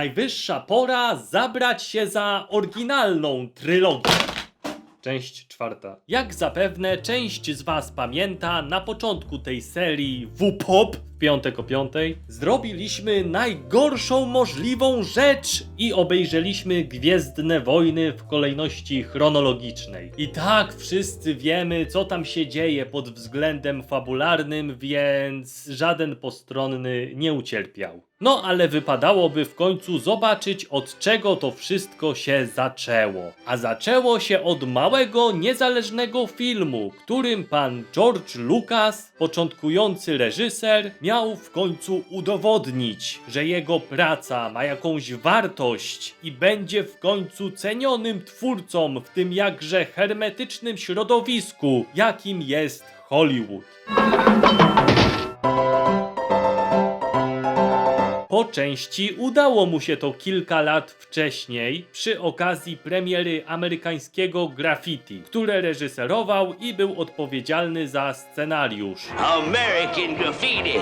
najwyższa pora zabrać się za oryginalną trylogię. Część czwarta. Jak zapewne część z Was pamięta, na początku tej serii W-Pop piątek o piątej zrobiliśmy najgorszą możliwą rzecz i obejrzeliśmy Gwiezdne Wojny w kolejności chronologicznej. I tak wszyscy wiemy, co tam się dzieje pod względem fabularnym, więc żaden postronny nie ucierpiał. No ale wypadałoby w końcu zobaczyć od czego to wszystko się zaczęło. A zaczęło się od małego, niezależnego filmu, którym pan George Lucas, początkujący reżyser, miał w końcu udowodnić, że jego praca ma jakąś wartość i będzie w końcu cenionym twórcą w tym jakże hermetycznym środowisku, jakim jest Hollywood. Po części udało mu się to kilka lat wcześniej przy okazji premiery amerykańskiego Graffiti, które reżyserował i był odpowiedzialny za scenariusz. American Graffiti.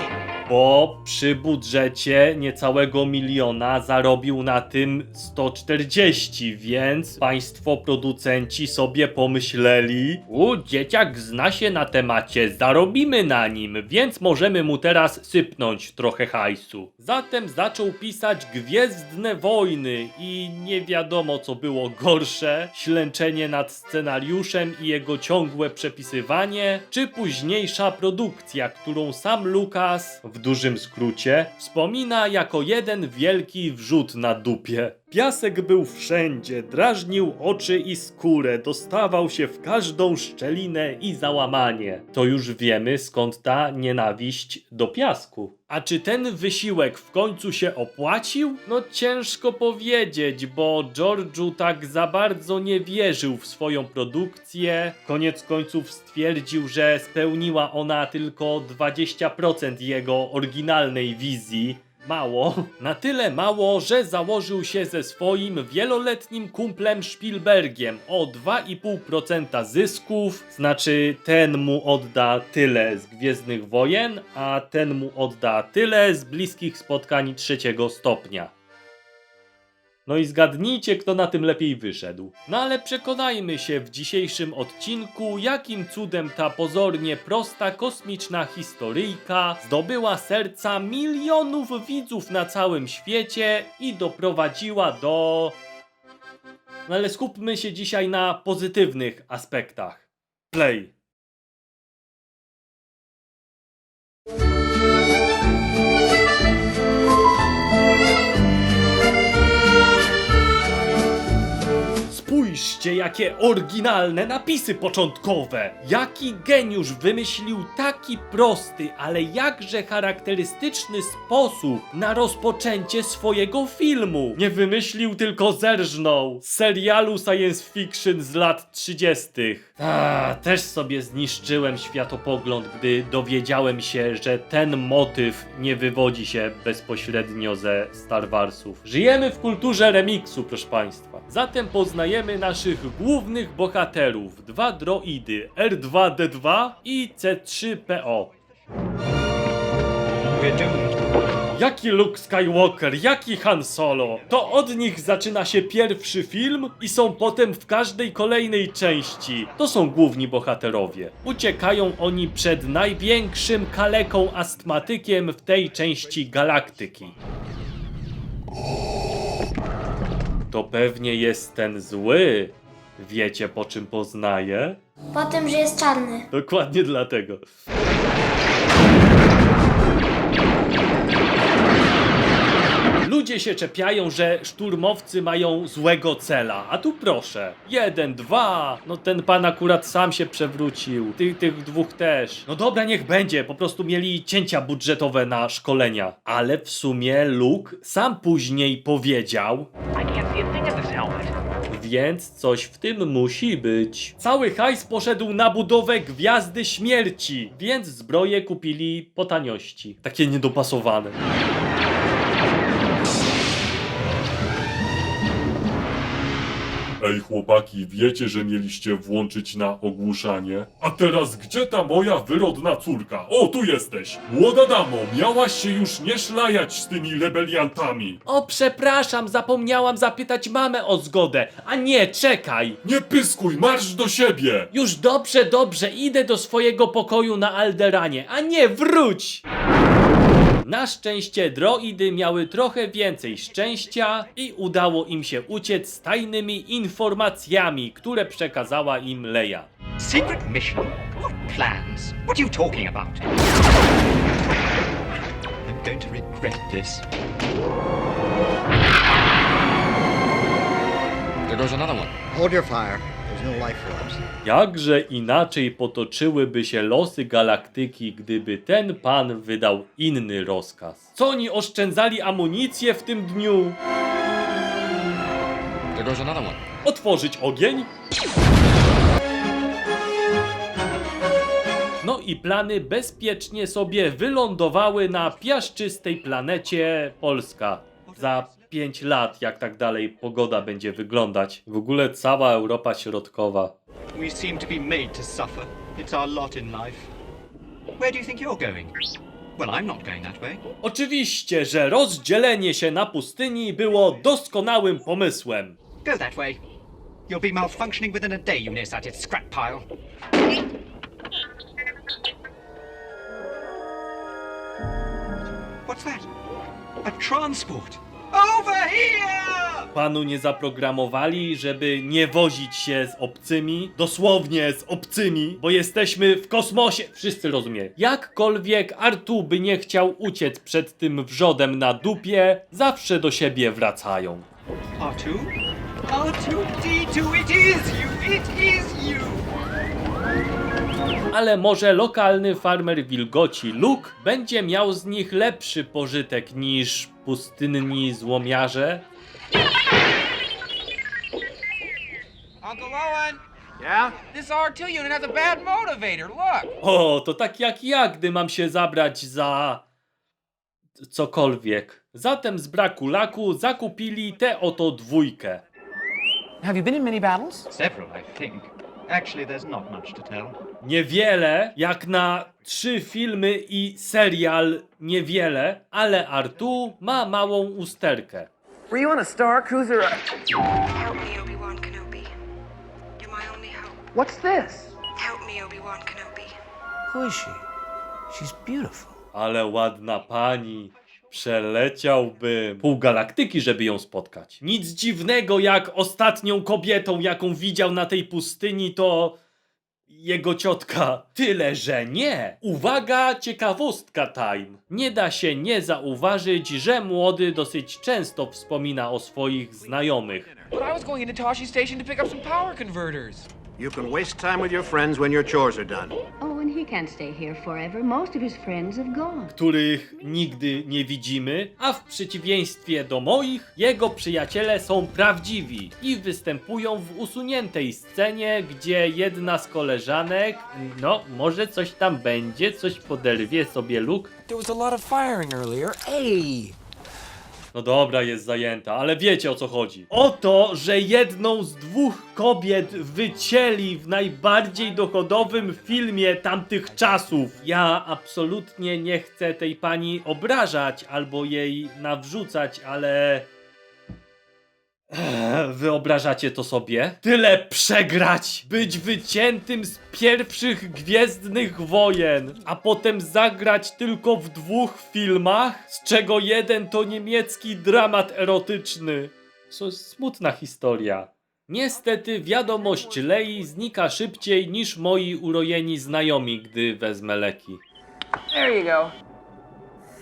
Bo przy budżecie niecałego miliona zarobił na tym 140, więc państwo producenci sobie pomyśleli: U, dzieciak zna się na temacie, zarobimy na nim, więc możemy mu teraz sypnąć trochę hajsu. Zatem zaczął pisać Gwiezdne Wojny i nie wiadomo co było gorsze: ślęczenie nad scenariuszem i jego ciągłe przepisywanie, czy późniejsza produkcja, którą sam Lucas, w dużym skrócie, wspomina jako jeden wielki wrzut na dupie. Piasek był wszędzie, drażnił oczy i skórę, dostawał się w każdą szczelinę i załamanie. To już wiemy skąd ta nienawiść do piasku. A czy ten wysiłek w końcu się opłacił? No ciężko powiedzieć, bo George'u tak za bardzo nie wierzył w swoją produkcję. Koniec końców stwierdził, że spełniła ona tylko 20% jego oryginalnej wizji. Mało, na tyle mało, że założył się ze swoim wieloletnim kumplem Spielbergiem o 2,5% zysków, znaczy ten mu odda tyle z Gwiezdnych Wojen, a ten mu odda tyle z bliskich spotkań trzeciego stopnia. No i zgadnijcie, kto na tym lepiej wyszedł. No ale przekonajmy się w dzisiejszym odcinku, jakim cudem ta pozornie prosta kosmiczna historyjka zdobyła serca milionów widzów na całym świecie i doprowadziła do. No ale skupmy się dzisiaj na pozytywnych aspektach. Play. Jakie oryginalne napisy początkowe! Jaki geniusz wymyślił taki prosty, ale jakże charakterystyczny sposób na rozpoczęcie swojego filmu? Nie wymyślił, tylko zerżnął z serialu science fiction z lat 30. A, też sobie zniszczyłem światopogląd, gdy dowiedziałem się, że ten motyw nie wywodzi się bezpośrednio ze Star Warsów. Żyjemy w kulturze remiksu, proszę Państwa. Zatem poznajemy naszych głównych bohaterów. Dwa droidy R2D2 i C3PO. We're doomed. Jaki Luke Skywalker, jaki Han Solo? To od nich zaczyna się pierwszy film i są potem w każdej kolejnej części. To są główni bohaterowie. Uciekają oni przed największym kaleką astmatykiem w tej części galaktyki. To pewnie jest ten zły. Wiecie po czym poznaję? Po tym, że jest czarny. Dokładnie dlatego. Ludzie się czepiają, że szturmowcy mają złego cela, a tu proszę. Jeden, dwa, no ten pan akurat sam się przewrócił, tych, tych dwóch też. No dobra, niech będzie, po prostu mieli cięcia budżetowe na szkolenia. Ale w sumie Luke sam później powiedział, więc coś w tym musi być. Cały hajs poszedł na budowę Gwiazdy Śmierci, więc zbroje kupili po taniości. Takie niedopasowane. Ej chłopaki, wiecie, że mieliście włączyć na ogłuszanie? A teraz gdzie ta moja wyrodna córka? O, tu jesteś! Młoda damo, miałaś się już nie szlajać z tymi rebeliantami. O, przepraszam, zapomniałam zapytać mamę o zgodę. A nie, czekaj. Nie pyskuj, marsz do siebie! Już dobrze, dobrze, idę do swojego pokoju na Alderanie, a nie wróć! Na szczęście droidy miały trochę więcej szczęścia i udało im się uciec z tajnymi informacjami, które przekazała im Leia. Secret mission? What plans? What are you talking about? I'm going to regret this. There goes another one. Hold your fire. No. Jakże inaczej potoczyłyby się losy galaktyki, gdyby ten pan wydał inny rozkaz. Co oni oszczędzali amunicję w tym dniu? There goes another one. Otworzyć ogień? No i plany bezpiecznie sobie wylądowały na piaszczystej planecie Polska. Za 5 lat, jak tak dalej pogoda będzie wyglądać. W ogóle cała Europa Środkowa. We seem to be made to suffer. It's our lot in life. Where do you think you're going? Well, I'm not going that way. Oczywiście, że rozdzielenie się na pustyni było doskonałym pomysłem. Go that way. You'll be malfunctioning within a day, you nearsighted scrap pile. What's that? A transport! Over here! Panu nie zaprogramowali, żeby nie wozić się z obcymi, dosłownie z obcymi, bo jesteśmy w kosmosie. Wszyscy rozumieją. Jakkolwiek Artu by nie chciał uciec przed tym wrzodem na dupie, zawsze do siebie wracają. R2? R2D2, it is you! It is you! Ale może lokalny farmer wilgoci Luke będzie miał z nich lepszy pożytek niż pustynni złomiarze? Uncle Owen! Yeah? This R2 unit has a bad motivator, look! O, to tak jak ja, gdy mam się zabrać za cokolwiek. Zatem z braku laku zakupili tę oto dwójkę. Have you been in many battles? Several, I think. Actually, there's not much to tell. Niewiele, jak na trzy filmy i serial niewiele, ale Artu ma małą usterkę. Were you on a Star Cruiser? Help me, Obi-Wan Kenobi. You're my only hope. What's this? Help me, Obi-Wan Kenobi. Who is she? She's beautiful. Ale ładna pani. Przeleciałbym pół galaktyki, żeby ją spotkać. Nic dziwnego, jak ostatnią kobietą, jaką widział na tej pustyni, to jego ciotka. Tyle, że nie. Uwaga, ciekawostka time. Nie da się nie zauważyć, że młody dosyć często wspomina o swoich znajomych. But I was going into Toshi Station to pick up some power converters. You can waste time with your friends when your chores are done. Oh, and he can't stay here forever. Most of his friends have gone. których nigdy nie widzimy, a w przeciwieństwie do moich, jego przyjaciele są prawdziwi i występują w usuniętej scenie, gdzie jedna z koleżanek, no może coś tam będzie, coś poderwie sobie Luke. There was a lot of firing earlier. Hey! No dobra, jest zajęta, ale wiecie o co chodzi. O to, że jedną z dwóch kobiet wycięli w najbardziej dochodowym filmie tamtych czasów. Ja absolutnie nie chcę tej pani obrażać albo jej nawrzucać, ale. Ech, Wyobrażacie to sobie? Tyle przegrać, być wyciętym z pierwszych Gwiezdnych Wojen, a potem zagrać tylko w dwóch filmach, z czego jeden to niemiecki dramat erotyczny. To smutna historia. Niestety wiadomość Lei znika szybciej niż moi urojeni znajomi, gdy wezmę leki. There you go.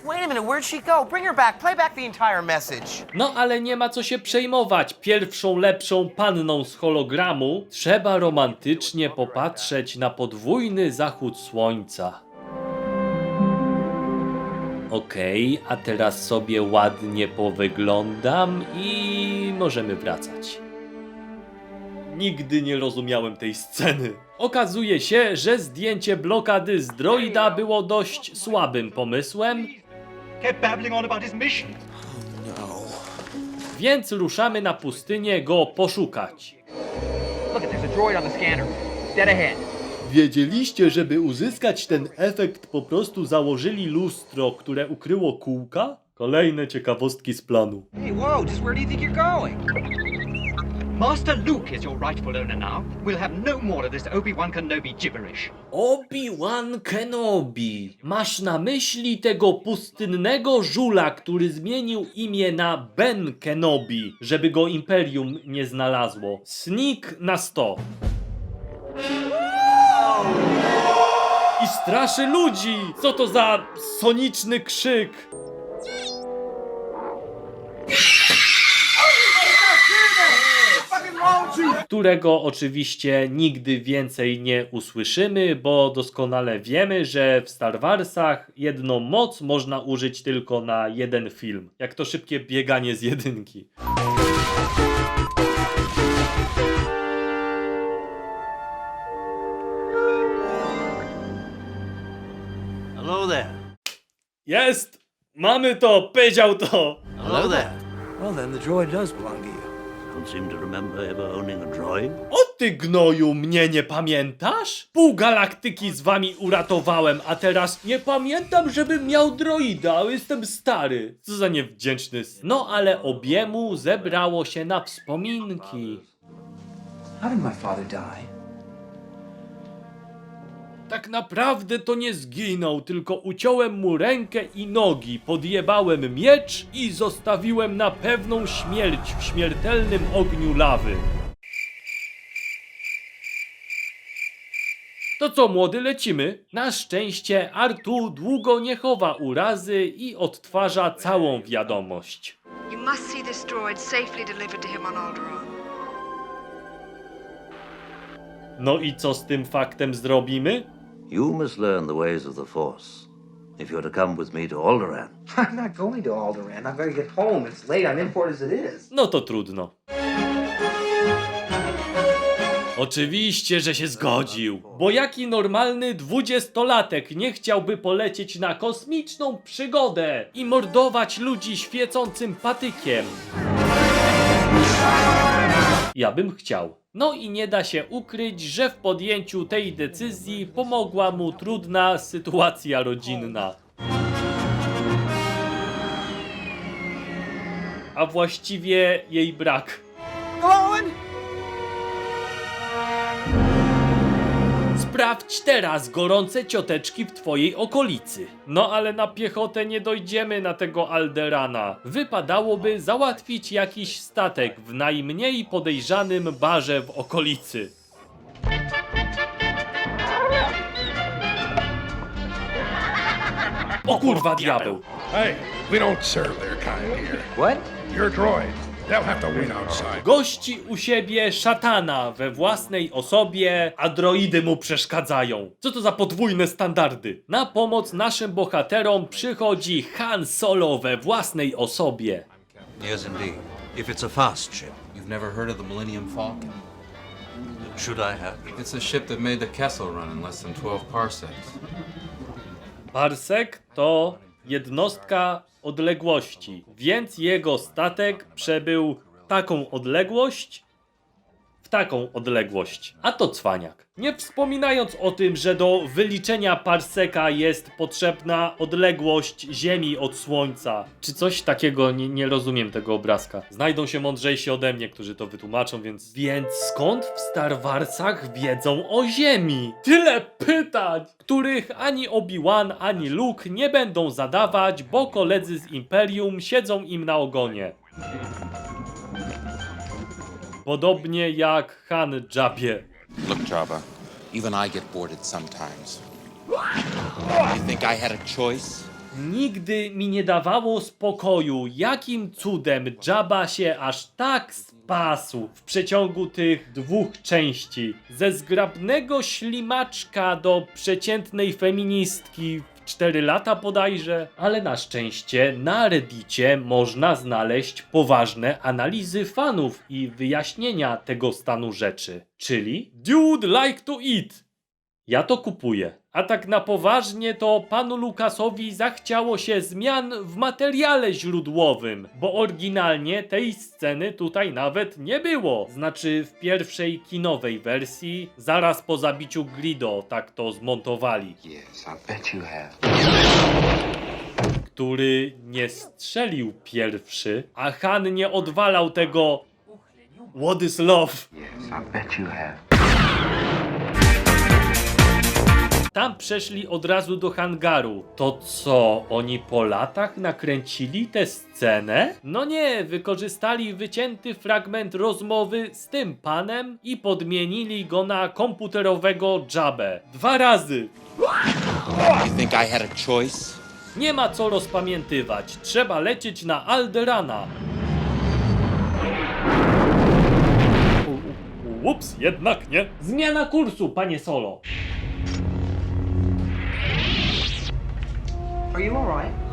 Wait a minute, where'd she go? Bring her back. Play back the entire message. No ale nie ma co się przejmować. Pierwszą lepszą panną z hologramu trzeba romantycznie popatrzeć na podwójny zachód słońca. Okej, a teraz sobie ładnie powyglądam i możemy wracać. Nigdy nie rozumiałem tej sceny. Okazuje się, że zdjęcie blokady z droida było dość słabym pomysłem, Kept babbling on about his mission. więc ruszamy na pustynię go poszukać. Look, there's a droid on the scanner. Dead ahead. Wiedzieliście, żeby uzyskać ten efekt, po prostu założyli lustro, które ukryło kółka? Kolejne ciekawostki z planu. Hey, whoa, just where do you think you're going? Master Luke is your rightful owner now. We'll have no more of this Obi-Wan Kenobi gibberish. Obi-Wan Kenobi. Masz na myśli tego pustynnego żula, który zmienił imię na Ben Kenobi, żeby go Imperium nie znalazło. Sneak na 100. I straszy ludzi! Co to za soniczny krzyk? Którego oczywiście nigdy więcej nie usłyszymy, bo doskonale wiemy, że w Star Warsach jedną moc można użyć tylko na jeden film. Jak to szybkie bieganie z jedynki. Hello there. Jest! Mamy to! Powiedział to! Hello there. Well, then the droid does belong to you. Don't seem to remember ever owning a droid. O ty gnoju, mnie nie pamiętasz? Pół galaktyki z wami uratowałem, a teraz nie pamiętam, żebym miał droida, jestem stary. Co za niewdzięczny. s- No ale obiemu zebrało się na wspominki. How did my father die? Tak naprawdę to nie zginął, tylko uciąłem mu rękę i nogi, podjebałem miecz i zostawiłem na pewną śmierć w śmiertelnym ogniu lawy. To co, młody, lecimy? Na szczęście Artu długo nie chowa urazy i odtwarza całą wiadomość. You must see this droid safely delivered to him on Alderaan. No i co z tym faktem zrobimy? You must learn the ways of the Force. If you're to come with me to Alderaan. I'm not going to Alderaan. I've got to get home. It's late. I'm in port as it is. No to trudno. Oczywiście, że się zgodził. Bo jaki normalny dwudziestolatek nie chciałby polecieć na kosmiczną przygodę i mordować ludzi świecącym patykiem? Ja bym chciał. No i nie da się ukryć, że w podjęciu tej decyzji pomogła mu trudna sytuacja rodzinna. A właściwie jej brak. Sprawdź teraz gorące cioteczki w twojej okolicy. No ale na piechotę nie dojdziemy na tego Alderana. Wypadałoby załatwić jakiś statek w najmniej podejrzanym barze w okolicy. O kurwa diabeł. Hey, we don't serve their kind here. What? You're a Gości u siebie szatana we własnej osobie, a droidy mu przeszkadzają. Co to za podwójne standardy? Na pomoc naszym bohaterom przychodzi Han Solo we własnej osobie. Yes, indeed. If it's a fast ship, You've never heard of the Millennium Falcon? should I have? It's a ship that made the Kessel run in less than 12 parsecs. Parsek to jednostka odległości, więc jego statek przebył taką odległość w taką odległość. A to cwaniak. Nie wspominając o tym, że do wyliczenia parseka jest potrzebna odległość Ziemi od Słońca. Czy coś takiego, nie, nie rozumiem tego obrazka. Znajdą się mądrzejsi ode mnie, którzy to wytłumaczą, więc... Więc skąd w Star Warsach wiedzą o Ziemi? Tyle pytań, których ani Obi-Wan, ani Luke nie będą zadawać, bo koledzy z Imperium siedzą im na ogonie. Podobnie jak Han Jabie. Look, Jabba, even I get bored sometimes. You think I had a choice? Nigdy mi nie dawało spokoju, jakim cudem Jabba się aż tak spasł w przeciągu tych dwóch części. Ze zgrabnego ślimaczka do przeciętnej feministki 4 lata bodajże, ale na szczęście na Reddicie można znaleźć poważne analizy fanów i wyjaśnienia tego stanu rzeczy. Czyli Dude like to eat. Ja to kupuję. A tak na poważnie to panu Lukasowi zachciało się zmian w materiale źródłowym, bo oryginalnie tej sceny tutaj nawet nie było. Znaczy w pierwszej kinowej wersji, zaraz po zabiciu Grido tak to zmontowali. Yes, I bet you have. Który nie strzelił pierwszy, a Han nie odwalał tego What is love? Yes, Tam przeszli od razu do hangaru. To co, oni po latach nakręcili tę scenę? No nie, wykorzystali wycięty fragment rozmowy z tym panem i podmienili go na komputerowego Jabę. Dwa razy. You think I had a choice? Nie ma co rozpamiętywać. Trzeba lecieć na Alderana. Ups, jednak nie. Zmiana kursu, panie Solo.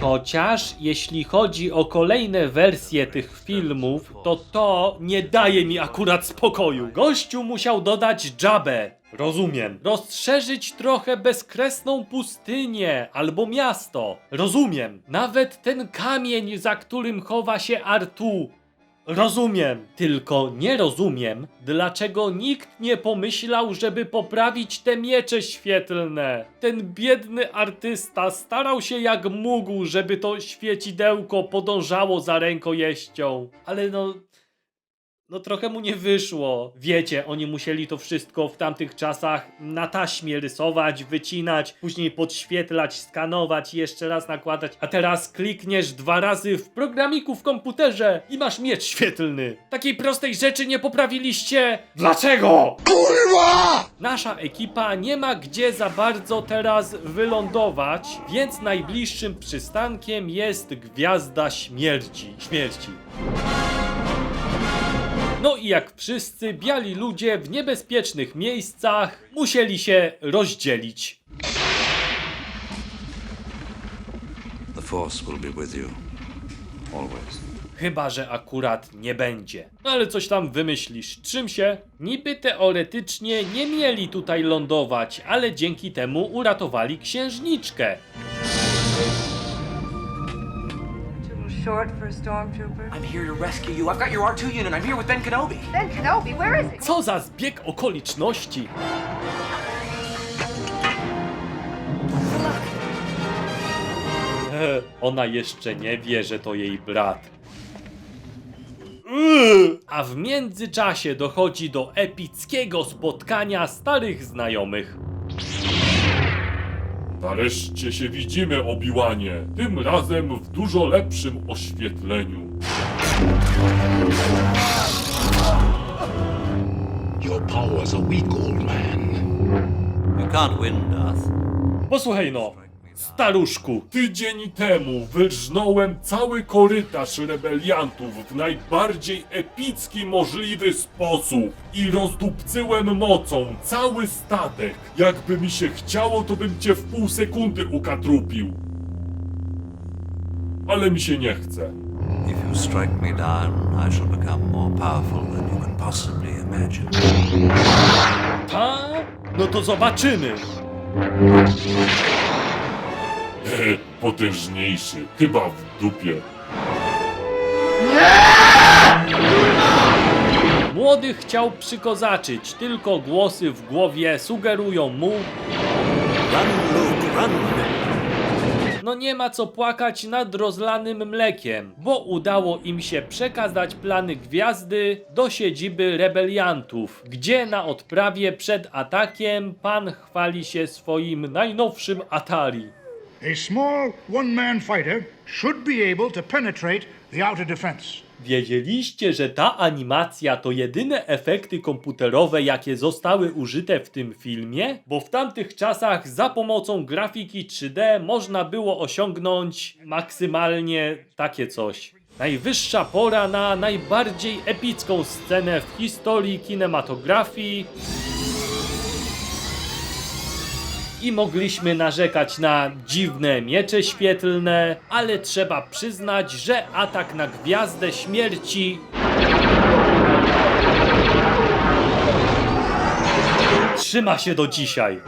Chociaż jeśli chodzi o kolejne wersje tych filmów, to to nie daje mi akurat spokoju. Gościu musiał dodać Jabę. Rozumiem. Rozszerzyć trochę bezkresną pustynię albo miasto. Rozumiem. Nawet ten kamień, za którym chowa się Artu. Rozumiem, tylko nie rozumiem, dlaczego nikt nie pomyślał, żeby poprawić te miecze świetlne. Ten biedny artysta starał się jak mógł, żeby to świecidełko podążało za rękojeścią. Ale no. No trochę mu nie wyszło. Wiecie, oni musieli to wszystko w tamtych czasach na taśmie rysować, wycinać, później podświetlać, skanować i jeszcze raz nakładać. A teraz klikniesz dwa razy w programiku w komputerze i masz miecz świetlny. Takiej prostej rzeczy nie poprawiliście. Dlaczego? Kurwa! Nasza ekipa nie ma gdzie za bardzo teraz wylądować, więc najbliższym przystankiem jest Gwiazda Śmierci. Śmierci. No i jak wszyscy biali ludzie w niebezpiecznych miejscach musieli się rozdzielić. The Force will be with you. Always. Chyba, że akurat nie będzie. No ale coś tam wymyślisz. Czym się? Niby teoretycznie nie mieli tutaj lądować, ale dzięki temu uratowali księżniczkę. Short for a stormtrooper. I'm here to rescue you. I've got your R2 unit. I'm here with Ben Kenobi. Ben Kenobi, where is he? Co za zbieg okoliczności? E, Ona jeszcze nie wie, że to jej brat. Yy. A w międzyczasie dochodzi do epickiego spotkania starych znajomych. Nareszcie się widzimy, Obiłanie. Tym razem w dużo lepszym oświetleniu. Your power's a weak old man. You can't win, Darth. Posłuchaj no, staruszku. Tydzień temu wyrżnąłem cały korytarz rebeliantów w najbardziej epicki możliwy sposób i rozdupcyłem mocą cały statek. Jakby mi się chciało, to bym cię w pół sekundy ukatrupił. Ale mi się nie chce. If you strike me down, I shall become more powerful than you can possibly imagine. Ta? No to zobaczymy. Potężniejszy. Chyba w dupie. Młody chciał przykozaczyć, tylko głosy w głowie sugerują mu, Run, Luke, run! no nie ma co płakać nad rozlanym mlekiem, bo udało im się przekazać plany gwiazdy do siedziby rebeliantów, gdzie na odprawie przed atakiem pan chwali się swoim najnowszym Atari. A small one-man fighter should be able to penetrate the outer defense. Wiedzieliście, że ta animacja to jedyne efekty komputerowe, jakie zostały użyte w tym filmie? Bo w tamtych czasach za pomocą grafiki 3D można było osiągnąć maksymalnie takie coś. Najwyższa pora na najbardziej epicką scenę w historii kinematografii. I mogliśmy narzekać na dziwne miecze świetlne, ale trzeba przyznać, że atak na Gwiazdę Śmierci trzyma się do dzisiaj.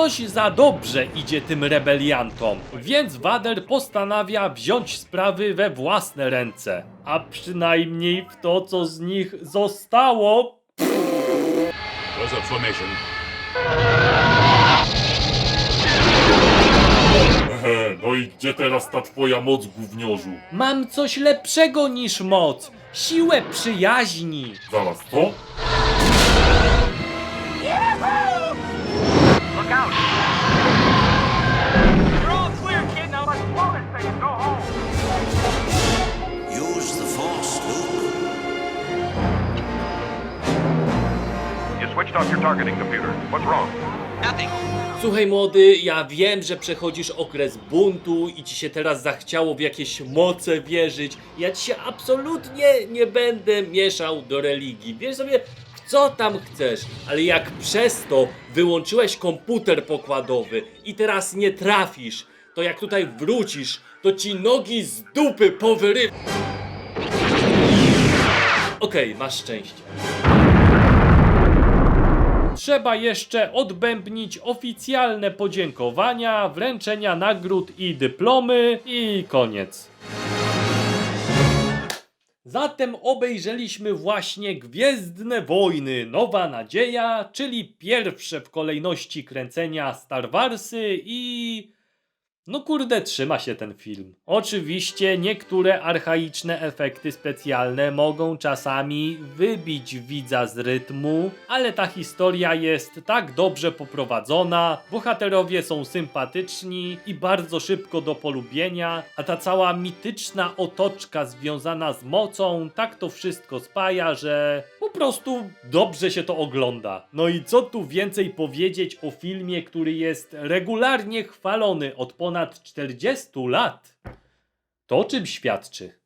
Coś za dobrze idzie tym rebeliantom, więc Wader postanawia wziąć sprawy we własne ręce. A przynajmniej w to, co z nich zostało. Formation. Ehe, no i gdzie teraz ta twoja moc, gówniorzu? Mam coś lepszego niż moc. Siłę przyjaźni. Zaraz, co? Look out! You're all clear, kid. Now let's blow this thing and go home. Use the Force, Luke. You switched off your targeting computer. What's wrong? Nothing. Słuchaj młody, ja wiem, że przechodzisz okres buntu i ci się teraz zachciało w jakieś moce wierzyć. Ja ci się absolutnie nie będę mieszał do religii. Wiesz sobie, co tam chcesz, ale jak przez to wyłączyłeś komputer pokładowy i teraz nie trafisz, to jak tutaj wrócisz, to ci nogi z dupy powyry... Okej, masz szczęście. Trzeba jeszcze odbębnić oficjalne podziękowania, wręczenia nagród i dyplomy i koniec. Zatem obejrzeliśmy właśnie Gwiezdne Wojny Nowa Nadzieja, czyli pierwsze w kolejności kręcenia Star Warsy i... No kurde, trzyma się ten film. Oczywiście niektóre archaiczne efekty specjalne mogą czasami wybić widza z rytmu, ale ta historia jest tak dobrze poprowadzona, bohaterowie są sympatyczni i bardzo szybko do polubienia, a ta cała mityczna otoczka związana z mocą tak to wszystko spaja, że po prostu dobrze się to ogląda. No i co tu więcej powiedzieć o filmie, który jest regularnie chwalony od ponad 40 lat? To czym świadczy?